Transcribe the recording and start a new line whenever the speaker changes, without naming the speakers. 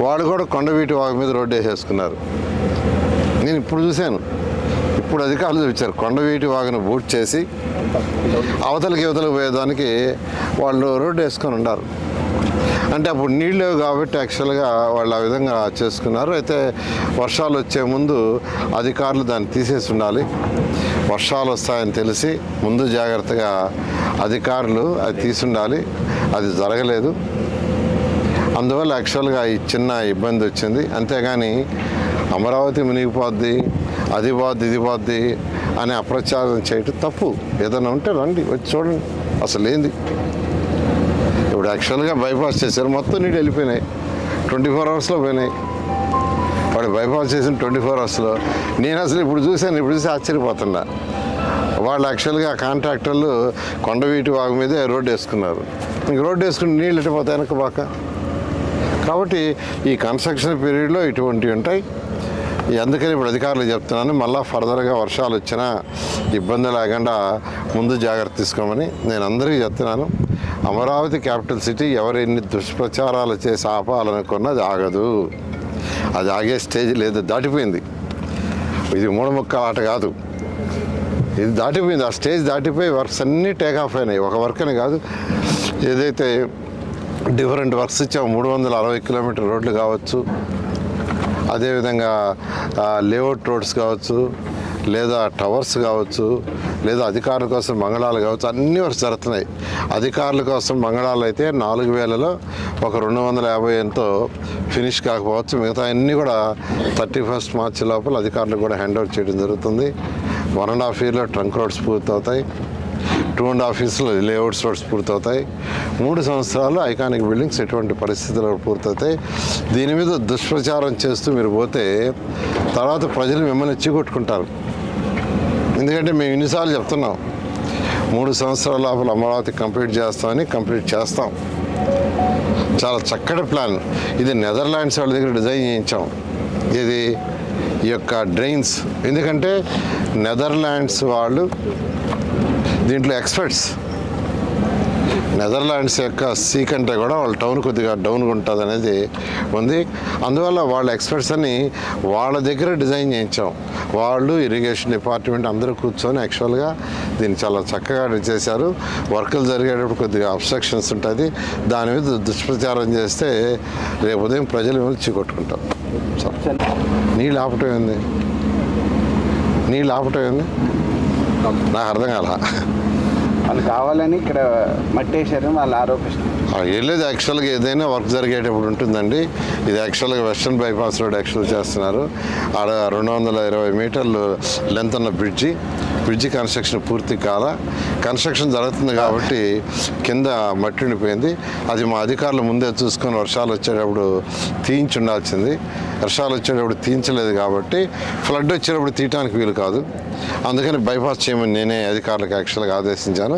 వాడు కూడా కొండవీటి వాగు మీద రోడ్డు వేసేసుకున్నారు. నేను ఇప్పుడు చూశాను. ఇప్పుడు అధికారులు చూపించారు. కొండవీటి వాగును బూట్ చేసి అవతలకి యువతలకు పోయేదానికి వాళ్ళు రోడ్డు వేసుకొని ఉన్నారు. అంటే అప్పుడు నీళ్ళు లేవు కాబట్టి యాక్చువల్గా వాళ్ళు ఆ విధంగా చేసుకున్నారు. అయితే వర్షాలు వచ్చే ముందు అధికారులు దాన్ని తీసేసి ఉండాలి. వర్షాలు వస్తాయని తెలిసి ముందు జాగ్రత్తగా అధికారులు అది తీసి ఉండాలి. అది జరగలేదు. అందువల్ల యాక్చువల్గా ఈ చిన్న ఇబ్బంది వచ్చింది. అంతేగాని అమరావతి మునిగిపోద్ది అది పోద్ది ఇది పోద్ది అని అప్రచారం చేయటం తప్పు. ఏదైనా ఉంటే రండి వచ్చి చూడండి. అసలు ఏంది? ఇప్పుడు యాక్చువల్గా బైపాస్ చేశారు మొత్తం నీళ్ళు వెళ్ళిపోయినాయి. ట్వంటీ ఫోర్ అవర్స్లో పోయినాయి. వాడు బైపాస్ చేసిన ట్వంటీ ఫోర్ అవర్స్లో నేను అసలు ఇప్పుడు చూశాను ఇప్పుడు చూసి ఆశ్చర్యపోతున్నా. వాళ్ళు యాక్చువల్గా కాంట్రాక్టర్లు కొండవీటి వాగు మీదే రోడ్డు వేసుకున్నారు. ఇంక రోడ్డు వేసుకుని నీళ్ళు ఎట్టిపోతాయి వెనక బాక? కాబట్టి ఈ కన్స్ట్రక్షన్ పీరియడ్లో ఇటువంటివి ఉంటాయి. అందుకని ఇప్పుడు అధికారులు చెప్తున్నాను మళ్ళీ ఫర్దర్గా వర్షాలు వచ్చినా ఇబ్బంది లేకుండా ముందు జాగ్రత్త తీసుకోమని నేను అందరికీ చెప్తున్నాను. అమరావతి క్యాపిటల్ సిటీ ఎవరు ఎన్ని దుష్ప్రచారాలు చేసి ఆపాలనుకున్నా అది ఆగదు. అది ఆగే స్టేజ్ లేదు దాటిపోయింది. ఇది మూడముక్కల ఆట కాదు. ఇది దాటిపోయింది ఆ స్టేజ్ దాటిపోయి వర్క్స్ అన్నీ టేక్ ఆఫ్ అయినాయి. ఒక వర్క్ అని కాదు ఏదైతే డిఫరెంట్ వర్క్స్ ఇచ్చాము మూడు వందల అరవై కిలోమీటర్ రోడ్లు కావచ్చు. అదేవిధంగా లేఅవుట్ రోడ్స్ కావచ్చు లేదా టవర్స్ కావచ్చు లేదా అధికారుల కోసం మంగళాలు కావచ్చు అన్ని వర్క్స్ జరుగుతున్నాయి. అధికారుల కోసం మంగళాలు అయితే నాలుగు వేలలో ఒక రెండు వందల యాభై ఎంతో ఫినిష్ కాకపోవచ్చు. మిగతా అన్నీ కూడా థర్టీ ఫస్ట్ మార్చి లోపల అధికారులకు కూడా హ్యాండ్ ఓవర్ చేయడం జరుగుతుంది. వన్ అండ్ హాఫ్ ఇయర్లో ట్రంక్ రోడ్స్ పూర్తవుతాయి. టూ అండ్ హాఫ్ ఇయర్స్లో లేఅవుట్స్ రోడ్స్ పూర్తవుతాయి. మూడు సంవత్సరాలు ఐకానిక్ బిల్డింగ్స్ ఎటువంటి పరిస్థితుల్లో పూర్తవుతాయి. దీని మీద దుష్ప్రచారం చేస్తూ మీరు పోతే తర్వాత ప్రజలు మిమ్మల్ని ఎచ్చికొట్టుకుంటారు ఎందుకంటే మేము ఇన్నిసార్లు చెప్తున్నాం మూడు సంవత్సరాల లోపల అమరావతి కంప్లీట్ చేస్తామని కంప్లీట్ చేస్తాం. చాలా చక్కటి ప్లాన్. ఇది నెదర్లాండ్స్ వాళ్ళ దగ్గర డిజైన్ చేయించాం. ఇది ఈ యొక్క డ్రైన్స్. ఎందుకంటే నెదర్లాండ్స్ వాళ్ళు దీంట్లో ఎక్స్పర్ట్స్. నెదర్లాండ్స్ యొక్క సీ కంటే కూడా వాళ్ళ టౌన్ కొద్దిగా డౌన్గా ఉంటుంది అనేది ఉంది. అందువల్ల వాళ్ళ ఎక్స్పర్ట్స్ అని వాళ్ళ దగ్గర డిజైన్ చేయించాం. వాళ్ళు ఇరిగేషన్ డిపార్ట్మెంట్ అందరూ కూర్చొని యాక్చువల్గా దీన్ని చాలా చక్కగా చేశారు. వర్కులు జరిగేటప్పుడు కొద్దిగా అబ్స్ట్రక్షన్స్ ఉంటుంది దాని మీద దుష్ప్రచారం చేస్తే రేపు ఉదయం ప్రజలు మిమ్మల్ని చీకొట్టుకుంటాం నీళ్ళు ఆపటం ఏంది? నీళ్ళు ఆపటం ఏంది? నాకు అర్థం కాల
వాళ్ళు కావాలని ఇక్కడ మట్టేశారని వాళ్ళు ఆరోపిస్తున్నారు.
ఏం లేదు యాక్చువల్గా ఏదైనా వర్క్ జరిగేటప్పుడు ఉంటుందండి. ఇది యాక్చువల్గా వెస్ట్రన్ బైపాస్ రోడ్ యాక్చువల్ చేస్తున్నారు. ఆడ రెండు వందల ఇరవై మీటర్లు లెంత్ ఉన్న బ్రిడ్జి బ్రిడ్జి కన్స్ట్రక్షన్ పూర్తి కాల. కన్స్ట్రక్షన్ జరుగుతుంది కాబట్టి కింద మట్టి ఉండిపోయింది. అది మా అధికారులు ముందే చూసుకొని వర్షాలు వచ్చేటప్పుడు తీయించి ఉండాల్సింది వర్షాలు వచ్చేటప్పుడు తీయించలేదు కాబట్టి ఫ్లడ్ వచ్చేటప్పుడు తీయటానికి వీలు కాదు. అందుకని బైపాస్ చేయమని నేనే అధికారులకు యాక్చువల్గా ఆదేశించాను.